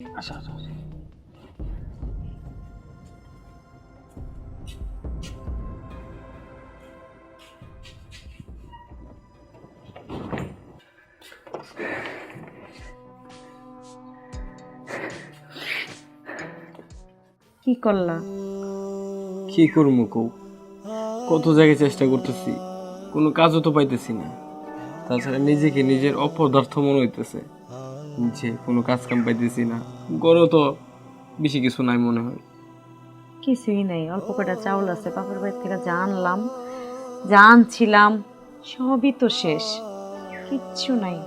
কি করলা? কি করব কৌ কত জায়গায় চেষ্টা করতেছি কোনো কাজও তো পাইতেছি না। তাছাড়া নিজেকে নিজের অপদার্থ মনে হইতেছে। যে কোনো কাজ কাম পাইতেছি না। গরও তো বেশি কিছু নাই মনে হয়। কিছুই নাই অল্প কটা চাউল আছে বাপের বাড়ি থেকে যা আনলাম যা আনছিলাম সবই তো শেষ কিচ্ছু নাই।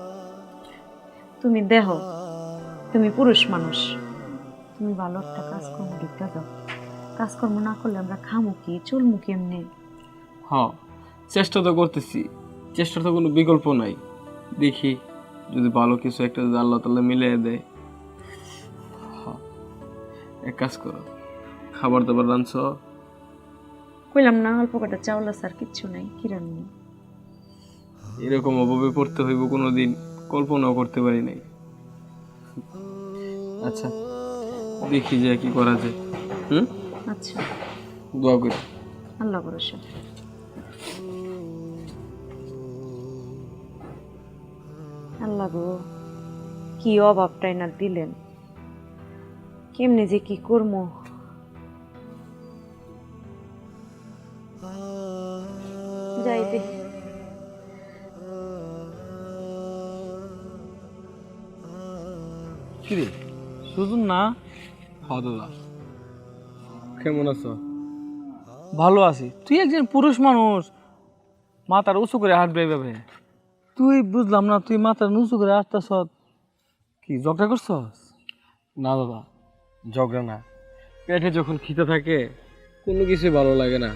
তুমি দেহ তুমি পুরুষ মানুষ তুমি ভালো একটা কাজকর্ম ঢুকতে দাও। কাজকর্ম না করলে আমরা খামু কি চলমু কেমনে? হ চেষ্টা তো করতেছি চেষ্টার তো কোনো বিকল্প নাই। দেখি। যদি ভালো কিছু একটা যদি আল্লাহ তাল্লাহ মিলিয়ে দেয় হ, এক কাজ করো খাবার দাবার রাঁধছ কইলাম না অল্প কটা চাউল আছে আর কিচ্ছু নাই কি রান্নি? এরকম অভাবে পড়তে হইব কোনোদিন কল্পনাও করতে পারি নাই। আচ্ছা দেখি যে কি করা যায়। হুম? আচ্ছা। দোয়া করি। আল্লাহ ভরসা। আল্লাহ গো কি অভাবটাই না দিলেন? কেমনে যে কি করব যাই দে। কিরে সুজন না? হ দাদা কেমন আছো? ভালো আছি। তুই একজন পুরুষ মানুষ মাথার উঁচু করে হাঁটবে এইভাবে তুই বুঝলাম না তুই মাথার উঁচু করে হাঁটতেছ কি ঝগড়া করছস? না দাদা ঝগড়া না। পেটে যখন খিদে থাকে কোনো কিছু ভালো লাগে না।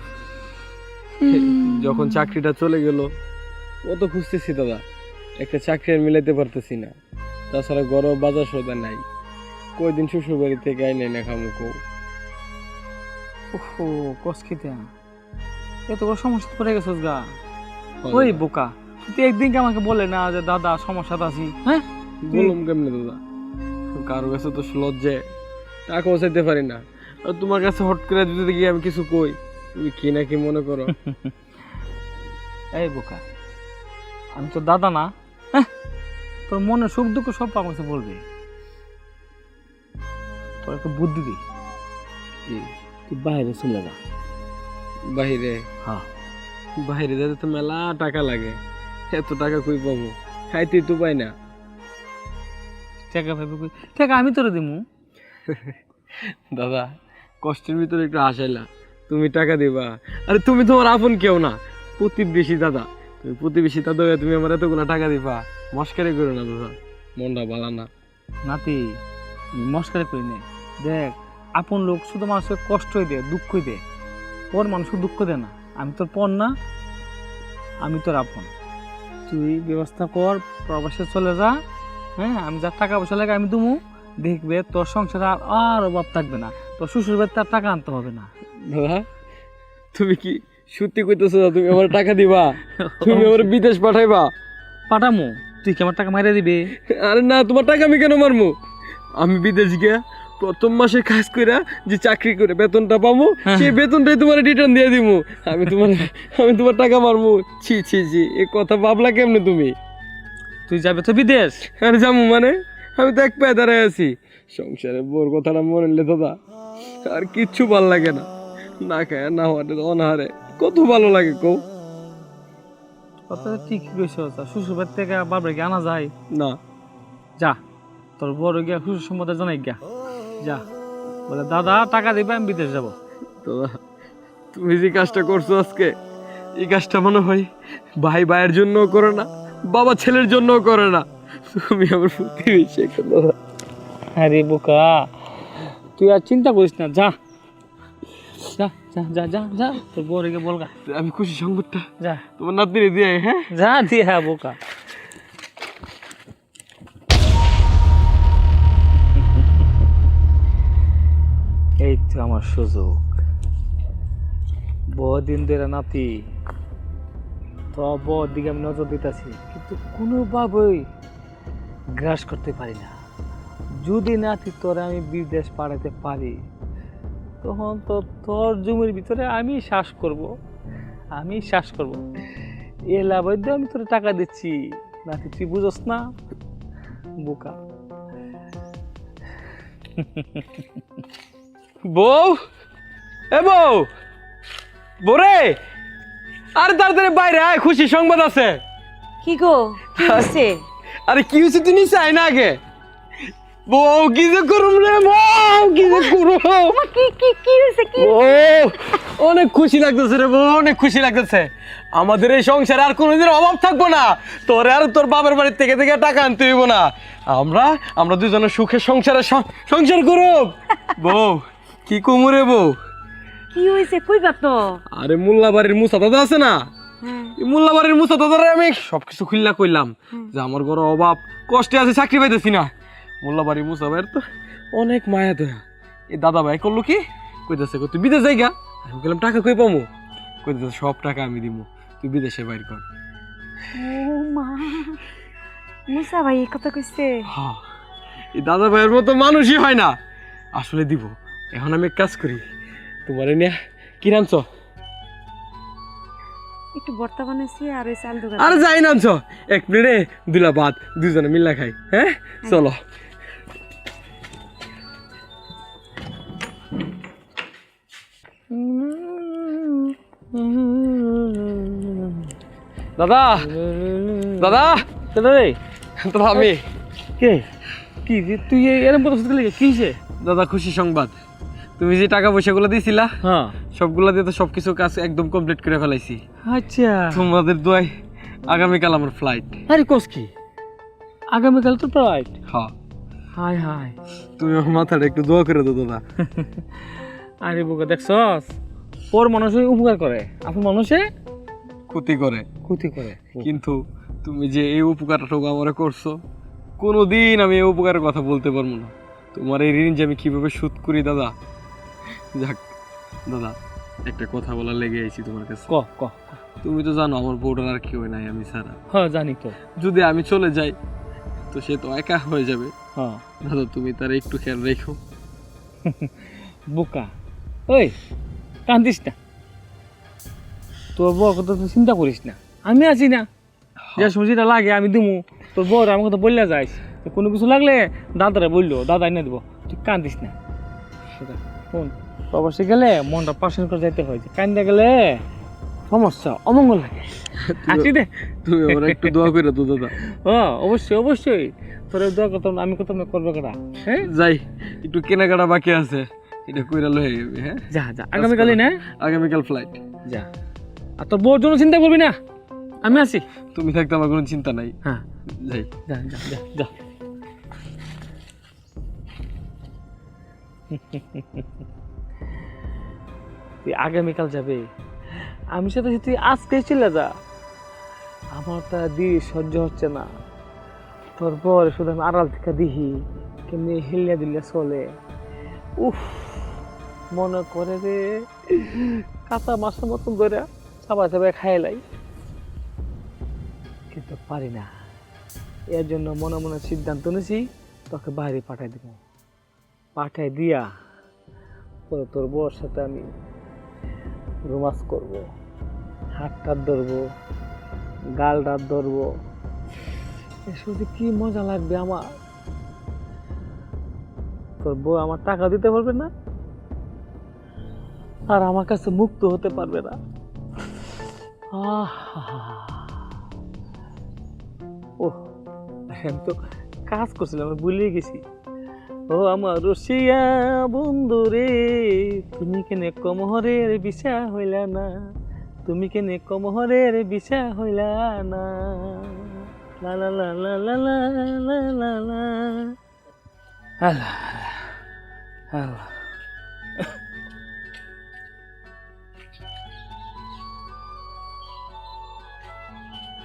যখন চাকরিটা চলে গেল ও তো খুঁজতেছি দাদা একটা চাকরি আর মিলাইতে পারতেছি না। তাছাড়া গরম বাজার সদা নাই। কয়দিন শ্বশুর বাড়ি থেকে আইনে না খামুকো ওহো কস খেতে এত বড় সমস্যা পড়ে গেছিস গা। ওই বোকা। তুই একদিনকে আমাকে বলে না যে দাদা সমস্যা আছি? হ্যাঁ? বললাম কেমনে দাদা? কারও কাছে তো লজ্জে টাকাও চাইতে পারি না। আর তোমার কাছে হট করে যদি দেখি আমি কিছু কই? তুমি কি না কি মনে করো? এই বোকা আমি তো দাদা না হ্যাঁ? তোর মনে সুখ দুঃখ সব আমার কাছে বলবে। তোর একটা বুদ্ধি কি? তুই বাইরে চলে যা। বাহিরে হ্যাঁ। বাইরে যেতে তো মেলা টাকা লাগে। এত টাকা কই পাবো? খাইতেই তো পাই না। টাকা পাবি কই টাকা আমি তোরে দিমু। দাদা কষ্টের ভিতরে একটু হাসাইলা। তুমি টাকা দিবা। আরে তুমি তোমার আপন কেউ না। প্রতিবেশী দাদা। তুমি প্রতিবেশী দাদা তুমি আমার এতগুলো টাকা দিবা। মস্কারি করো না দাদা। মনটা ভালো না। নাতি মস্কারি করি নে দেখ আপন লোক শুধু মানুষের কষ্টই দেয় দুঃখই দেয়। পর মানুষকে দুঃখ দেয় না। আমি তোর পর না আমি তোর আপন। তুই ব্যবস্থা কর প্রবাসে চলে যা হ্যাঁ? আমি যার টাকা পয়সা লাগে আমি দুমু। দেখবে তোর সংসারে আর আর অভাব থাকবে না। তোর শ্বশুর বাড়িতে আর টাকা আনতে হবে না। দাদা তুমি কি সত্যি কইতেছো না তুমি আমার টাকা দিবা? তুমি আমার বিদেশ পাঠাইবা? পাঠামু। তুই কি আমার টাকা মারিয়ে দিবে? আরে না তোমার টাকা আমি কেন মারমু? আমি বিদেশ গিয়া প্রথম মাসে কাজ কইরা যে চাকরি করে বেতনটা পাবো সেই বেতনটাই তোমার রিটার্ন দিয়ে দিমু। আমি তোমার আমি তোমার টাকা মারমু। ছি ছি ছি এ কথা ভাবলা কেমনে তুমি? তুই যাবে তো বিদেশ? আরে যাব মানে? আমি তো এক পায়ে দাঁড়ায় আছি। সংসারে বোর কথাটা মনে নিলে দাদা। আর কিচ্ছু ভালো লাগে না। না খায় না হওয়াতে অনাহারে। কত ভালো লাগে কৌ কথা ঠিক কইছ শ্বশুর বাড়ি থেকে বাবার আনা যায়। না। যা তোর বড় গিয়া শ্বশুর সম্বন্ধে জানাই গিয়া। যা। বলে দাদা টাকা দিবে আমি বিদেশ যাব। দাদা তুমি যে কাজটা করছ আজকে এই কাজটা মনে হয় ভাই ভাইয়ের জন্যও করে না বাবা ছেলের জন্যও করে না। তুমি আমার প্রতিবেশী একটা দাদা। আরে বোকা তুই আর চিন্তা করিস না যা। যা যা যা যা যা তোর গিয়ে বলগা আমি খুশি সংবাদটা যা। তোমার নাতনি দিয়ে হ্যাঁ? যা দিয়ে হ্যাঁ বোকা। এই তো আমার সুযোগ। বহুদিন ধরে নাতি তো বউর দিকে আমি নজর দিতেছি, কিন্তু কোনোভাবেই গ্রাস করতে পারি না। যদি নাতি তোরে আমি বিদেশ পাঠাতে পারি, তখন তো তোর জমির ভিতরে আমি শ্বাস করব, আমি শ্বাস করব। এ লাভের আমি তোরে টাকা দিচ্ছি। নাতি, তুই বুঝোস না? বোকা। বউ? এ বউ! বোরে আরে তাড়াতাড়ি বাইরে আয় খুশি সংবাদ আছে। কি গো কি হচ্ছে আরে কি হয়েছে তুই নিচে আয় না আগে। বউ কি যে করুম রে বউ কি যে করুম। কি কি কি হয়েছে কি ও অনেক খুশি লাগতেছে রে বউ অনেক খুশি লাগতেছে। আমাদের এই সংসারে আর কোনোদিন অভাব থাকব না। তোর আর তোর বাবার বাড়ির থেকে থেকে টাকা আনতে হইব না। আমরা আমরা দুজনে সুখে সংসারে সংসার করুক। বউ কি কুমুরে বউ? কি হয়েছে কইবা তো? আরে মোল্লা বাড়ির মুসা দাদা আছে না? হ্যাঁ। মোল্লা বাড়ির মুসা দাদারে আমি সবকিছু খুললা কইলাম যে আমার ঘরে অভাব কষ্টে আছে চাকরি পাইতেছি না। মোল্লা বাড়ির মুসা ভাইয়ের তো অনেক মায়া দয়া। এই দাদা ভাই করল কি? কইতেছে তুই বিদেশ যাইগা? আমি বললাম টাকা কই পামু? কইতেছে সব টাকা আমি দিব তুই বিদেশে বাইর কর। ও মা মুসা ভাই কথা কইছে? হ্যাঁ। এই দাদা ভাইয়ের মতো মানুষই হয় না। আসলে দিব। এখন আমি এক কাজ করি। তোমার নিয়ে কি রানছ একটু ভর্তা বানাইছি আর ওই চাল দোকান আরে যাই নামছ। এক প্লেটে দুলা ভাত দুজনে মিল্লা খাই হ্যাঁ? চলো। দাদা দাদা কেন রে। তো আমি। কে? কি তুই এই এরম কথা শুনতে লাগে? কি দাদা খুশি সংবাদ। তুমি যে টাকা পয়সাগুলো দিছিলা হ্যাঁ। সবগুলা দিয়ে তো সবকিছু কাজ একদম কমপ্লিট করে ফেলাইছি। আচ্ছা। তোমাদের দোয়াই আগামীকাল আমার ফ্লাইট আরে কোস কি? আগামীকাল তো ফ্লাইট হ্যাঁ হাই হাই তুমি আমার মাথাটা একটু দোয়া করে দাও দাদা। আরে বোকা দেখছস? পর মানুষে উপকার করে। আপন মানুষে? ক্ষতি করে। ক্ষতি করে। কিন্তু তুমি যে এই উপকারটুকু আমার করছ কোনোদিন আমি এই উপকারের কথা বলতে পারব না। তোমার এই ঋণ যে আমি কীভাবে শোধ করি দাদা যাক দাদা একটা কথা বলার লেগে আইছি তোমার কাছে। ক ক তুমি তো জানো আমার বউটার আর কেউ নাই আমি ছাড়া। হ্যাঁ জানি তো। যদি আমি চলে যাই তো সে তো একা হয়ে যাবে। হ্যাঁ। দাদা তুমি তার একটু খেয়াল রেখো। বোকা। ওই কান্দিস না। তোর বউ কথা তুই চিন্তা করিস না। আমি আছি না। যে সবজিটা লাগে আমি দিমু। তোর বউ আমার কথা বললে যাইস। কোনো কিছু লাগলে দাদারা বলল দাদা এনে দেবো। তুই কান্দিস না। সেটা শোন। প্রবাসে গেলে মনটা পাশন করে যাইতে হয় কান্দে গেলে সমস্যা অমঙ্গল লাগে। আসি দে। তুমি আমার একটু দোয়া করে দাও দাদা। হ্যাঁ অবশ্যই অবশ্যই। তোর দোয়া করতাম আমি করতাম না, করবে কেটা হ্যাঁ? যাই একটু কেনাকাটা বাকি আছে। এটা কইরা লয়ে যাবে হ্যাঁ? যা যা। আগামীকালই না? আগামীকাল ফ্লাইট যা। আর তোর বউর জন্য চিন্তা করবি না? আমি আছি তুমি থাকতে আমার কোনো চিন্তা নাই। হ্যাঁ। যাই। যা যা যা যা। তুই আগামীকাল যাবে? আমি সাথে তুই আজকে চলে যা। আমার তা দিয়ে সহ্য হচ্ছে না। তোর পর শুধু আমি আড়াল থেকে দিহি কেমনি হিলিয়া দিলে চলে। উফ, মনে করে রে, কাঁচা মাছের মতন ধরে চাপা চাপা খাইলাই কিন্তু পারি না। এর জন্য মনে মনে সিদ্ধান্ত নিয়েছি তোকে বাইরে পাঠাই দেবো। পাঠাই দিয়া তোর বউর সাথে আমি রোমান্স করব, হাতটা ধরবো, গালটা ধরবো। এসব যে কি মজা লাগবে আমার? তোর বউ আমার টাকা দিতে পারবে না? আর আমার কাছে মুক্ত হতে পারবে না। ও আমি তো, কাজ করছিলাম, আমি ভুলে গেছি। ও আমার রসিয়া বন্ধু রে তুমি কেনে কমহরের বিছা হইলা না? তুমি কেনে কমহরের বিছা হইলা না? লা লা লা লা লা লা লা লা লা। আল্লাহ আল্লাহ।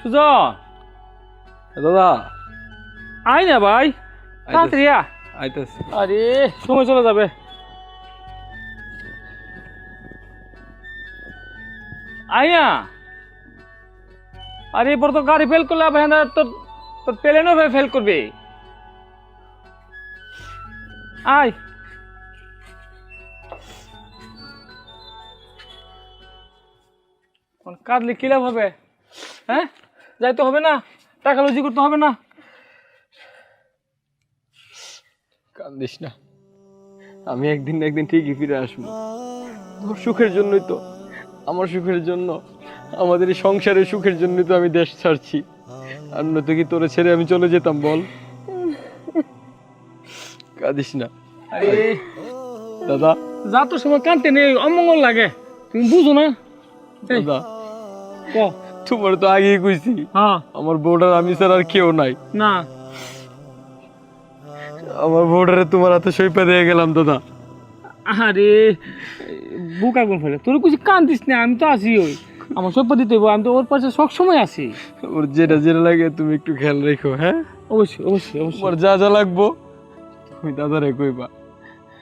সুজন। দাদা। আয় না ভাই তাড়াতাড়ি আ। আরে, সময় চলে যাবে। আইয়া আরে, এরপর তো গাড়ি ফেল করলে আবার হ্যাঁ তোর তোর প্লেনও ফেল করবে। আয়! কাঁদলে কি লাভ হবে? হ্যাঁ? যাইতে হবে না, টাকা লুজি করতে হবে না। কান্দিস না। আমি একদিন না একদিন ঠিকই ফিরে আসব। তোর সুখের জন্যই তো। আমার সুখের জন্য। আমাদের এই সংসারের সুখের জন্যই তো আমি দেশ ছাড়ছি। আর নয়তো কি তোরে ছেড়ে আমি চলে যেতাম বল। কাঁদিস না। আরে। দাদা। যা তো সময় কানতে নেই অমঙ্গল লাগে। তুমি বুঝো না? দাদা। ক? তোমার তো আগেই কইছি। হ্যাঁ। আমার বউডার আমি ছাড়া আর কেউ নাই। না। আমার বউডারে তোমার হাতে সইপা দিয়ে গেলাম দাদা। আরে বুকা গুন ফেলে তোর কিছু কান্দিস না আমি তো আছি ওই। আমার সব দিতে হইবো, আমি তো ওর পাশে সব সময় আছি। ওর যেটা যেটা লাগে তুমি একটু খেয়াল রেখো হ্যাঁ? অবশ্যই অবশ্যই অবশ্যই। তোমার যা যা লাগবো তুমি দাদারে কইবা।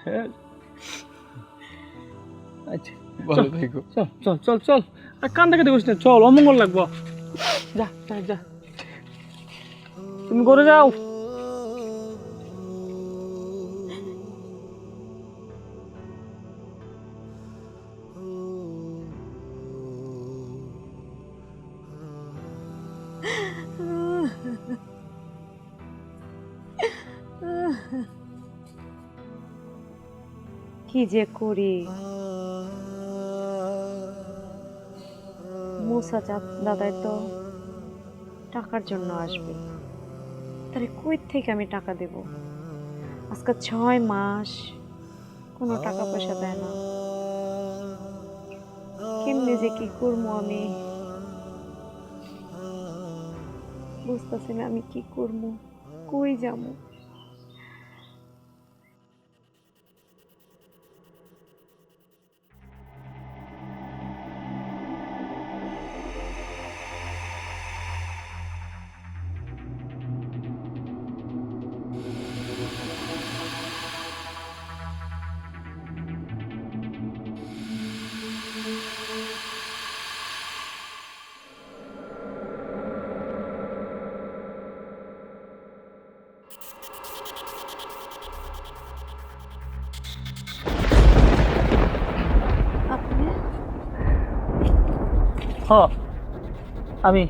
হ্যাঁ? আচ্ছা ভালো থেকো। চল চল চল চল। আর কান থেকে দেখিস না চল অমঙ্গল লাগবো। যা যা যা। তুমি করে যাও। কি যে করি? মুসা দাদাই তো টাকার জন্য আসবে। তাহলে কই থেকে আমি টাকা দেব? আজকে ছয় মাস কোনো টাকা পয়সা দেয় না। কেমনে যে কি করব আমি? বুঝতেছি না আমি কি করব? কই যাব? হ। আমি।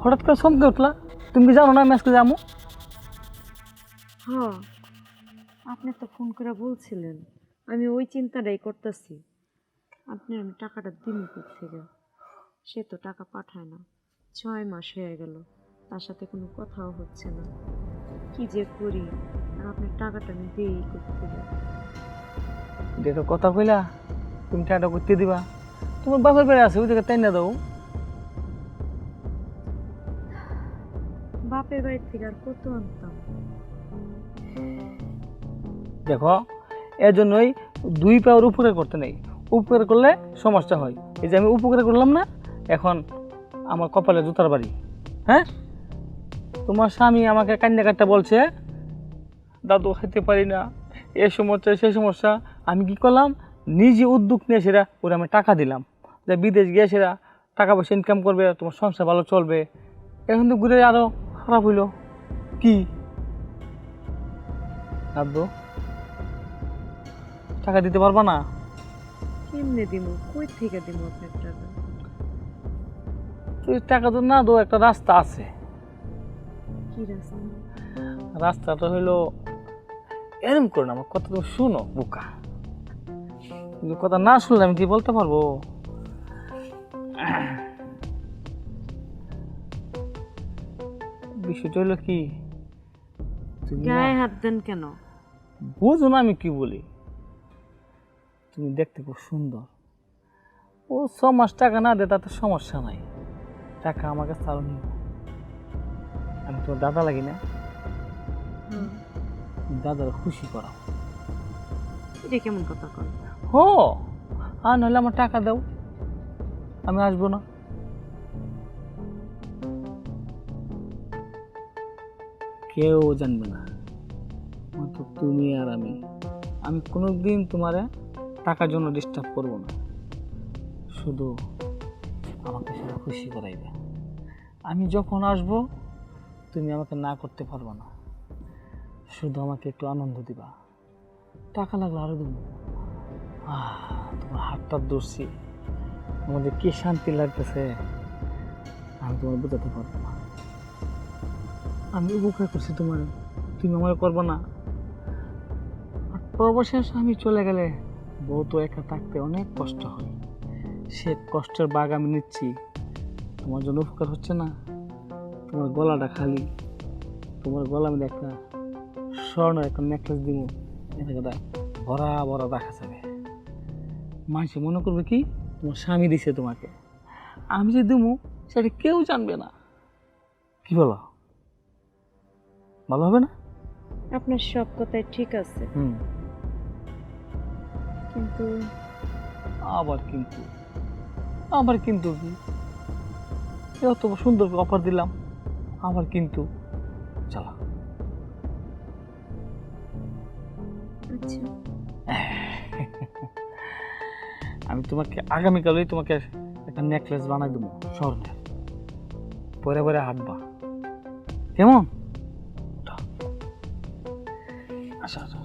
হঠাৎ করে চমকে উঠলা। তুমি কি জানো না আমি আজকে যাব হ্যাঁ আপনি তো ফোন করে বলছিলেন। আমি ওই চিন্তাটাই করতেছি। আপনি আমি টাকাটা দিন থেকে? সে তো টাকা পাঠায় না। ছয় মাস হয়ে গেল। তার সাথে কোনো কথাও হচ্ছে না। কি যে করি? আর আপনার টাকাটা আমি দিই করতে যেটা কথা কইলা তুমি টাকাটা করতে দিবা। তোমার বাপের বাড়ি আছে ওই জায়গায় তাই না দাও। বাপের বাড়ির থেকে আর কত আনতাম? দেখো এর জন্যই দুই পাওয়ার উপরে করতে নেই। উপকার করলে সমস্যা হয়। এই যে আমি উপকারে করলাম না এখন আমার কপালে জুতার বাড়ি। হ্যাঁ? তোমার স্বামী আমাকে কান্না কাটতে বলছে দাদু খেতে পারি না এ সমস্যা সে সমস্যা। আমি কি করলাম? নিজে উদ্যোগ নিয়ে সেটা ওরা আমি টাকা দিলাম। যে বিদেশ গিয়ে সেরা টাকা পয়সা ইনকাম করবে তোমার সংসার ভালো চলবে। এখন তো ঘুরে আরও খারাপ হইল। কি? দাদু টাকা দিতে পারবা না? কেমনে দিব কই থেকে দিব আপনার টাকা? তুই টাকা তো না দো একটা রাস্তা আছে। কি রাস্তা? রাস্তাটা হইল এরম করে না আমার কথা তুমি শুনো বোকা। কথা না শুনলে আমি কি বলতে পারব? বিষয়টা হলো কি? তুমি গায়ে হাত দেন কেন? বুঝো না আমি কি বলি। তুমি দেখতে খুব সুন্দর। ও ছ মাস টাকা না দে তাতে সমস্যা নাই। টাকা আমাকে চাও নিও আমি তোমার দাদা লাগি না। দাদার খুশি করাও। এটা কেমন কথা কন হো আর নাহলে আমার টাকা দাও। আমি আসব না। কেউ জানবে না। মাত্র তুমি আর আমি। আমি কোনোদিন তোমারে টাকার জন্য ডিস্টার্ব করব না। শুধু আমাকে সেটা খুশি করাইবে। আমি যখন আসব, তুমি আমাকে না করতে পারব না। শুধু আমাকে একটু আনন্দ দিবা। টাকা লাগলে আরও দেবো। তোমার হাতটা ধরছি। আমাদের কি শান্তি লাগতেছে? আমি তোমার বোঝাতে পারব না। আমি উপকার করছি তোমার। তুমি আমার করব না। আর প্রবাসে আমি চলে গেলে বউ তো একা থাকতে অনেক কষ্ট হয়। সে কষ্টের বাগ আমি নিচ্ছি। তোমার জন্য উপকার হচ্ছে না। তোমার গলাটা খালি। তোমার গলা আমি একটা স্বর্ণ একটা নেকলেস দিব এটা ভরা ভরা দেখা যাবে মানুষে মনে করবে কি? তোমার স্বামী দিছে তোমাকে। আমি যে দিব সেটা কেউ জানবে না। কি বলো? ভালো হবে না? আপনার সব কথাই ঠিক আছে। হুম। কিন্তু আবার কিন্তু আবার কিন্তু কি? এত সুন্দর অফার দিলাম আবার কিন্তু। চলো। আচ্ছা। আমি তোমাকে আগামীকালই তোমাকে একটা নেকলেস বানাই দেবো, স্বর্ণের। পরে পরে হাঁটবা। কেমন? উঠো। আসো আসো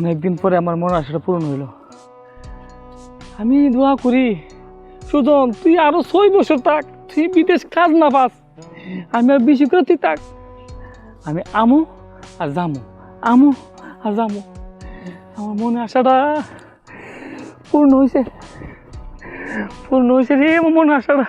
অনেকদিন পরে আমার মনে আশাটা পূরণ হইল। আমি দোয়া করি, সুজন, তুই আরও ছয় বছর থাক, তুই বিদেশ কাজ না পাস, আমি আর বেশি করে তুই থাক। আমি আমু আর জামু, আমু আর জামু। আমার মনে আশাটা পূর্ণ হয়েছে পূর্ণ হয়েছে রে আমার মনে আশাটা।